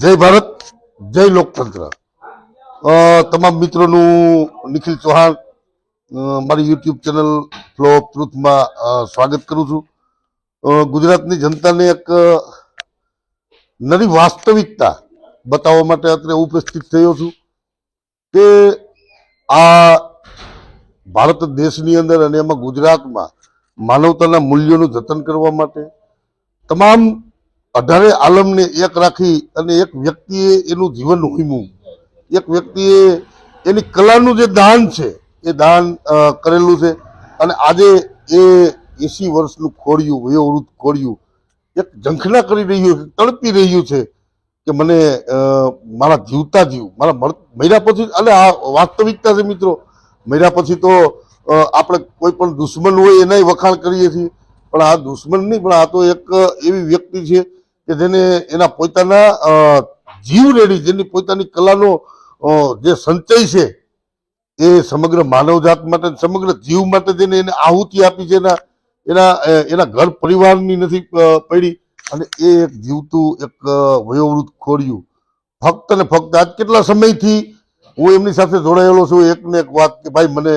જય ભારત, જય લોકતંત્ર. તમામ મિત્રોનું નિખિલ ચૌહાણ મારી યુટ્યુબ ચેનલ ફ્લો ઓફ ટ્રુથમાં સ્વાગત કરું છું. ગુજરાતની જનતાને એક નવી વાસ્તવિકતા બતાવવા માટે અત્યારે ઉપસ્થિત થયો છું કે આ ભારત દેશની અંદર અને એમાં ગુજરાતમાં માનવતાના મૂલ્યોનું જતન કરવા માટે તમામ અઢારે આલમને એક રાખી અને એક વ્યક્તિએ એનું જીવન હોઈમું એક વ્યક્તિએ એની કલાનું જે દાન છે, એ દાન કરેલું છે અને આજે એ એસી વર્ષનું ખોડિયું, વયોવૃદ્ધ ખોડિયું એક ઝંખના કરી રહ્યું છે, તડપી રહ્યું છે કે મને મારા જીવતા જીવ, મારા મર- મર્યા પછી અને આ વાસ્તવિકતા છે મિત્રો, મર્યા પછી તો આપણે કોઈ પણ દુશ્મન હોય એનાય વખાણ કરીએ છીએ, પણ આ દુશ્મન નહીં, પણ આ તો એક એવી વ્યક્તિ છે કે જેને એના પોતાના જીવ રેડી, જેની પોતાની કલાનો જે સંચય છે, એ સમગ્ર માનવજાત માટે, સમગ્ર જીવ માટે જેને એને આહુતિ આપી છે, એના એના એના ઘર પરિવારની નથી પડી. અને એ એક જીવતું, એક વયોવૃદ્ધ ખોડિયું. ફક્ત ને ફક્ત આજ કેટલા સમયથી હું એમની સાથે જોડાયેલો છું એક ને એક વાત કે, ભાઈ, મને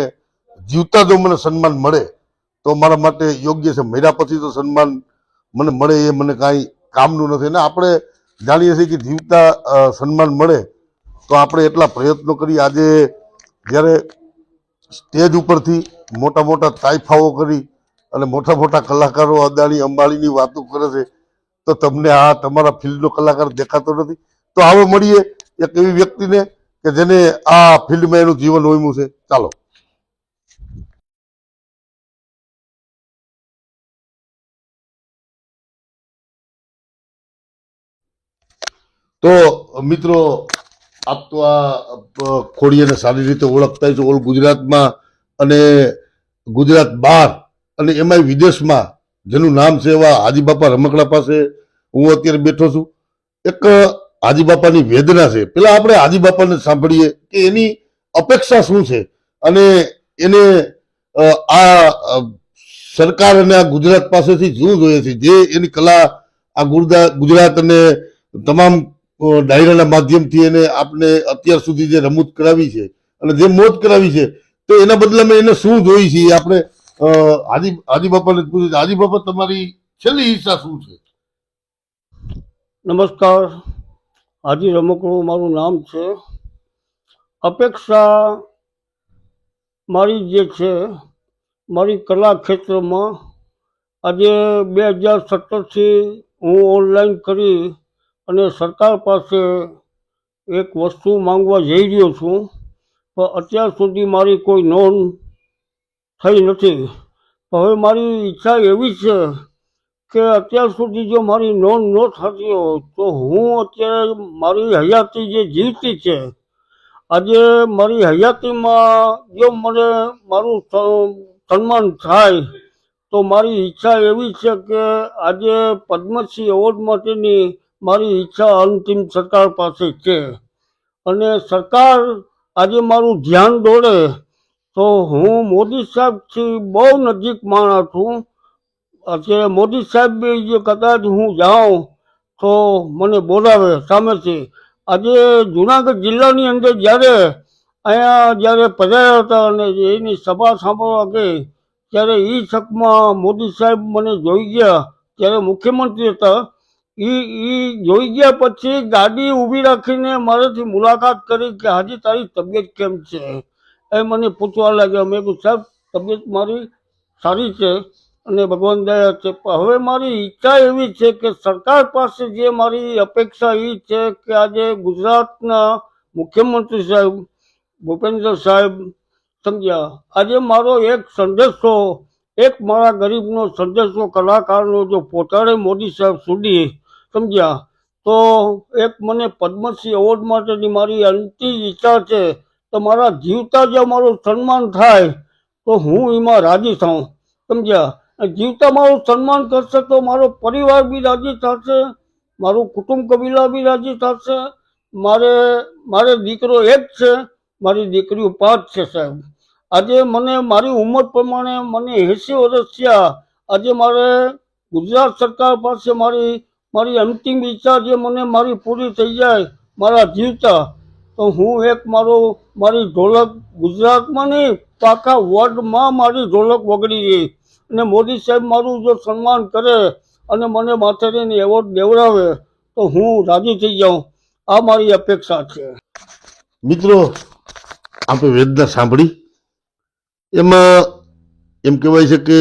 જીવતા જો મને સન્માન મળે, તો મારા માટે યોગ્ય છે. મર્યા પછી તો સન્માન મને મળે એ મને કાંઈ કામનું નથી. અને આપણે જાણીએ છીએ કે જીવતા સન્માન મળે તો આપણે એટલા પ્રયત્નો કરી આજે જ્યારે સ્ટેજ ઉપરથી મોટા મોટા તાઇફાઓ કરી અને મોટા મોટા કલાકારો અદાણી, અંબાણીની વાતો કરે છે, તો તમને આ તમારા ફિલ્ડનો કલાકાર દેખાતો નથી. તો આવો મળીએ એક એવી વ્યક્તિને કે જેને આ ફિલ્ડમાં એનું જીવન હોયમું છે. ચાલો. તો મિત્રો, આપ તો આ ખોડિયાને સારી રીતે ઓળખતા છો, ઓલ ગુજરાતમાં અને ગુજરાત બહાર અને એમાંય વિદેશમાં, જેનું નામ છે એવા હાજીબાપા રમકડા પાસે હું અત્યારે બેઠો છું. એક હાજીબાપાની વેદના છે. પેલા આપણે હાજીબાપાને સાંભળીએ કે એની અપેક્ષા શું છે? અને એને આ સરકાર અને આ ગુજરાત પાસેથી શું જોઈએ છે? જે એની કલા, આ ગુજરાત અને તમામ ડાયરાના માધ્યમથી એને આપણે અત્યાર સુધી જે રમૂત કરાવી છે અને જે મોત કરાવી છે, તો એના બદલામાં એને શું જોઈ છે આપણે આદિ આદિબાપાને પૂછ્યું હાજી બાપા, તમારી છેલ્લી ઈચ્છા શું છે? નમસ્કાર. હાજી રમકડું મારું નામ છે. અપેક્ષા મારી જે છે, મારી કલા ક્ષેત્રમાં આજે બે હજાર સત્તરથી હું ઓનલાઈન કરી અને સરકાર પાસે એક વસ્તુ માંગવા જઈ રહ્યો છું, પણ અત્યાર સુધી મારી કોઈ નોંધ થઈ નથી. હવે મારી ઈચ્છા એવી છે કે અત્યાર સુધી જો મારી નોંધ ન થતી હોય, તો હું અત્યારે મારી હયાતી જે જીવતી છે, આજે મારી હયાતીમાં જો મને મારું સન્માન થાય, તો મારી ઈચ્છા એવી છે કે આજે પદ્મશ્રી એવોર્ડ માટેની મારી ઈચ્છા અંતિમ સરકાર પાસે છે. અને સરકાર આજે મારું ધ્યાન દોડે તો હું મોદી સાહેબથી બહુ નજીક માણસ છું. અત્યારે મોદી સાહેબ જે કદાચ હું જાઉં તો મને બોલાવે સામેથી. આજે જુનાગઢ જિલ્લાની અંદર જ્યારે અહીંયા જ્યારે પધાર્યા હતા અને એની સભા સાંભળવા ગઈ, ત્યારે એ શકમાં મોદી સાહેબ મને જોઈ ગયા. ત્યારે મુખ્યમંત્રી હતા. એ એ જોઈ ગયા પછી ગાડી ઊભી રાખીને મારાથી મુલાકાત કરી કે હાજી તારી તબિયત કેમ છે? એ મને પૂછવા લાગ્યા. મેં કહ્યું સાહેબ, તબિયત મારી સારી છે અને ભગવાન દયા છે હવે મારી ઈચ્છા એવી છે કે સરકાર પાસે જે મારી અપેક્ષા એ છે કે આજે ગુજરાતના મુખ્યમંત્રી સાહેબ, ભૂપેન્દ્ર સાહેબ સમજ્યા આજે મારો એક સંદેશો, એક મારા ગરીબનો સંદેશો કલાકારનો જો પહોંચાડે મોદી સાહેબ સુધી સમજ્યા? તો એક મને પદ્મશ્રી એવોર્ડ માટેની મારી અંતિમ ઈચ્છા છે. તો મારા જીવતા જે મારું સન્માન થાય. તો હું એમાં રાજી થાઉં. સમજ્યા? જીવતા મારું સન્માન કરશે તો મારો પરિવાર બી રાજી થશે. મારું કુટુંબ કબીલા બી રાજી થશે. મારે મારે દીકરો એક છે. મારી દીકરીઓ પાંચ છે સાહેબ. આજે મને, મારી ઉંમર પ્રમાણે મને એંસી વર્ષ થયા. આજે મારે ગુજરાત સરકાર પાસે મારી મારી અંતિમ ઈચ્છા જે મને મારી પૂરી થઈ જાય, મારા જીવતા, તો હું એક મારો, મારી ઢોલક ગુજરાતમાં નહીં તો આખા વર્લ્ડમાં મારી ઢોલક વગડી ગઈ અને મોદી સાહેબ મારું જો સન્માન કરે અને મને માથે રહીને એવોર્ડ દેવડાવે, તો હું રાજી થઈ જાઉં. આ મારી અપેક્ષા છે. મિત્રો આપણે વેદના સાંભળી. એમાં એમ કહેવાય છે કે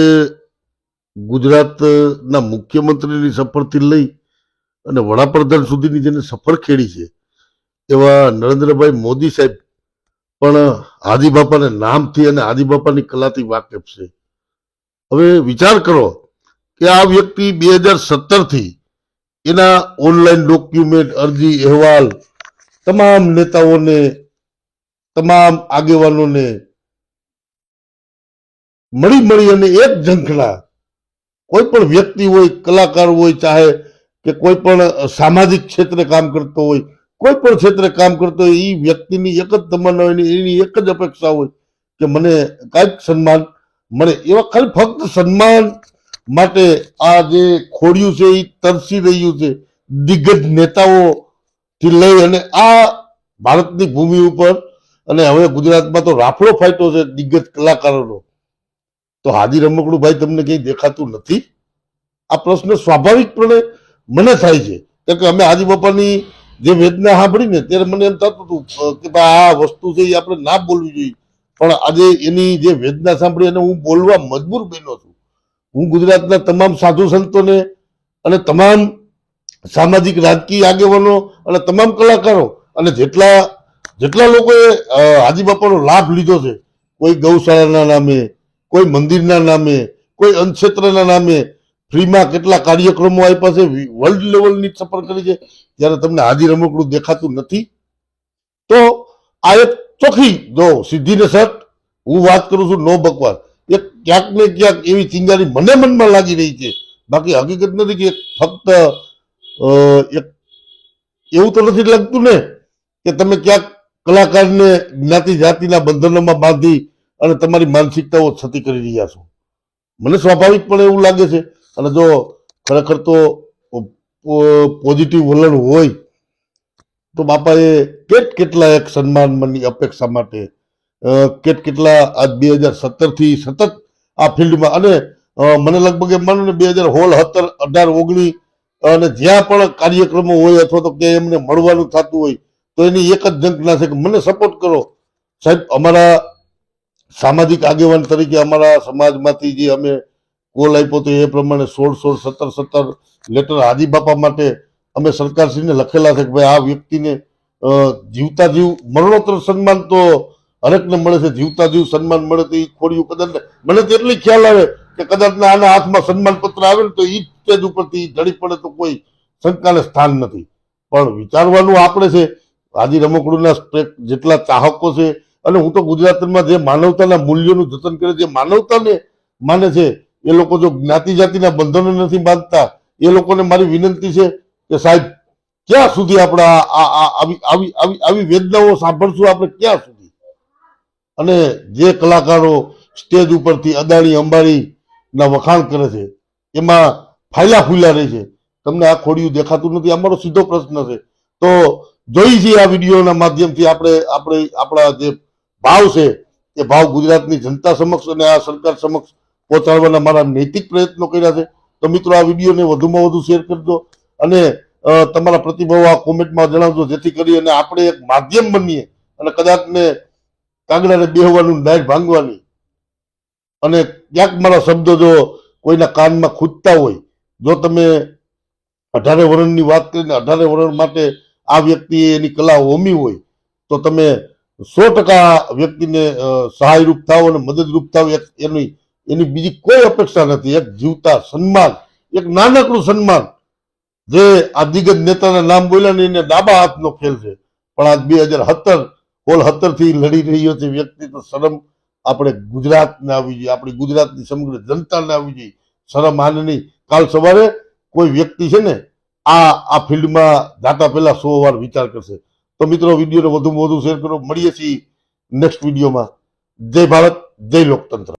ગુજરાતના મુખ્યમંત્રીની સફળથી લઈ અને વડાપ્રધાન સુધીની જેને સફર ખેડી છે, એવા નરેન્દ્રભાઈ મોદી સાહેબ પણ આદિબાપાને બાપાને નામથી અને આદિબાપાની કલાથી વાકેફ છે. હવે વિચાર કરો કે આ વ્યક્તિ બે હજાર સત્તરથી એના ઓનલાઈન ડોક્યુમેન્ટ, અરજી, અહેવાલ, તમામ નેતાઓને, તમામ આગેવાનોને મળી મળી અને એક ઝંખના કોઈ પણ વ્યક્તિ હોય, કલાકાર હોય, ચાહે કે કોઈ પણ સામાજિક ક્ષેત્રે કામ કરતો હોય, કોઈ પણ ક્ષેત્રે કામ કરતો હોય એ વ્યક્તિની એક જ તમન્ના હોય એની એક જ અપેક્ષા હોય કે મને કાંઈક સન્માન મળે. એવા ખાલી ફક્ત સન્માન માટે આ જે ખોડિયું છે એ તરસી રહ્યું છે, દિગ્ગજ નેતાઓ થી લઈ અને આ ભારતની ભૂમિ ઉપર અને હવે ગુજરાતમાં તો રાફડો ફાયટો છે દિગ્ગજ કલાકારોનો. તો હાજી રમકડું ભાઈ તમને કંઈ દેખાતું નથી? આ પ્રશ્ન સ્વાભાવિકપણે મને થાય છે. કે અમે હાજી બાપાની જે વેદના સાંભળી ને ત્યારે મને એમ થતું હતું કે ભાઈ આ વસ્તુ છે એ આપણે ના બોલવી જોઈએ. પણ આજે એની જે વેદના સાંભળી અને હું બોલવા મજબૂર બન્યો છું. હું ગુજરાતના તમામ સાધુ સંતોને અને તમામ સામાજિક રાજકીય આગેવાનો અને તમામ કલાકારો અને જેટલા જેટલા લોકોએ હાજી બાપાનો લાભ લીધો છે, કોઈ ગૌશાળાના નામે, કોઈ મંદિરના નામે, કોઈ અન્નક્ષેત્રના નામે ફ્રીમાં કેટલા કાર્યક્રમો આપ્યા છે વર્લ્ડ લેવલની સફર કરી છે ત્યારે તમને હાજી રમકડું દેખાતું નથી. તો આ એક ચોખ્ખી જો સિદ્ધિને સટ હું વાત કરું છું નો બકવાસ. એક ક્યાંક ને ક્યાંક એવી ચિંગારી મને મનમાં લાગી રહી છે. બાકી હકીકત નથી કે ફક્ત એક એવું તો નથી લાગતું ને કે તમે ક્યાંક કલાકારને જ્ઞાતિ જાતિના બંધનોમાં બાંધી અને તમારી માનસિકતાઓ છતી કરી રહ્યા છો. મને સ્વાભાવિકપણે એવું લાગે છે. અને જો ખરેખર તો પોઝિટિવ વલણ હોય, તો બાપાએ કેટ કેટલા એક સન્માનની અપેક્ષા માટે કેટ કેટલા આજ બે હજાર સત્તરથી સતત આ ફિલ્ડમાં અને મને લગભગ એમ માનું ને બે હજાર હોલ સત્તર, અઢાર, ઓગણીસ, અને જ્યાં પણ કાર્યક્રમો હોય અથવા તો ક્યાંય એમને મળવાનું થતું હોય, તો એની એક જ ઝંખના છે કે મને સપોર્ટ કરો. સાહેબ, અમારા સામાજિક આગેવાન તરીકે અમારા સમાજમાંથી જે અમે કોલ આપ્યો તો એ પ્રમાણે સોળ સોળ સત્તર સત્તર લેટર હાજી બાપા માટે અમે સરકારશ્રીને લખેલા છે કે ભાઈ આ વ્યક્તિને જીવતા જીવ મરણોત્તર સન્માન તો હરેકને મળે છે, જીવતા જીવ સન્માન મળે તો એ ખોડિયું કદાચ મને તો એટલી ખ્યાલ આવે કે કદાચ આના હાથમાં સન્માન પત્ર આવે ને તો એ સ્ટેજ ઉપરથી ઢળી પડે તો કોઈ શંકાને સ્થાન નથી. પણ વિચારવાનું આપણે છે હાજી રમકડુંના જેટલા ચાહકો છે, અને હું તો ગુજરાતમાં જે માનવતાના મૂલ્યોનું જતન કરે, જે માનવતાને માને છે એ લોકો જો જ્ઞાતિ જાતિના બંધનો નથી બાંધતા, એ લોકોને મારી વિનંતી છે કે સાહેબ, ક્યાં સુધી આપણે આવી વેદનાઓ સાંભળશું આપણે ક્યાં સુધી? અને જે કલાકારો સ્ટેજ ઉપરથી અદાણી અંબાણી ના વખાણ કરે છે, એમાં ફાયલા ફૂલા રહે છે. તમને આ ખોડિયું દેખાતું નથી અમારો સીધો પ્રશ્ન છે. તો જોઈ છીએ આ વિડીયોના માધ્યમથી આપણે આપણે આપણા જે ભાવ છે, એ ભાવ ગુજરાતની જનતા સમક્ષ અને આ સરકાર સમક્ષ પહોંચાડવાના મારા નૈતિક પ્રયત્નો કર્યા છે. તો મિત્રો, આ વિડીયોને વધુમાં વધુ શેર કરજો અને તમારા પ્રતિભાવ આ કોમેન્ટમાં જણાવજો, જેથી કરી અને આપણે એક માધ્યમ બનીએ અને કદાચ ને કાગડાને બેહવાનું નાય ભાંગવાની. અને ક્યાંક મારા શબ્દો જો કોઈના કાનમાં ખૂટતા હોય, જો તમે અઢારે વર્ણની વાત કરીને અઢારે વર્ણ માટે આ વ્યક્તિએ એની કલા હોમી હોય, તો તમે સો ટકા વ્યક્તિને સહાયરૂપ થાવ અને મદદરૂપ થાવ એની એની બીજી કોઈ અપેક્ષા નથી. એક જીવતા સન્માન, એક નાનકડું સન્માન. જે આ દિગ્ગજ નેતાના નામ બોલ્યા ને એને ડાબા હાથનો ખેલ છે. પણ આજ બે હજાર સત્તર હોલ સત્તરથી લડી રહ્યો છે વ્યક્તિ, તો શરમ આપણે ગુજરાતને આવી જોઈએ. આપણી ગુજરાતની સમગ્ર જનતાને આવી જોઈએ. શરમ આને નહીં. કાલ સવારે કોઈ વ્યક્તિ છે ને આ આ ફિલ્ડમાં જાતા પહેલા સો વાર વિચાર કરશે. તો મિત્રો, વિડીયોને વધુમાં વધુ શેર કરો. મળીએ છીએ નેક્સ્ટ વિડીયોમાં. જય ભારત, જય લોકતંત્ર.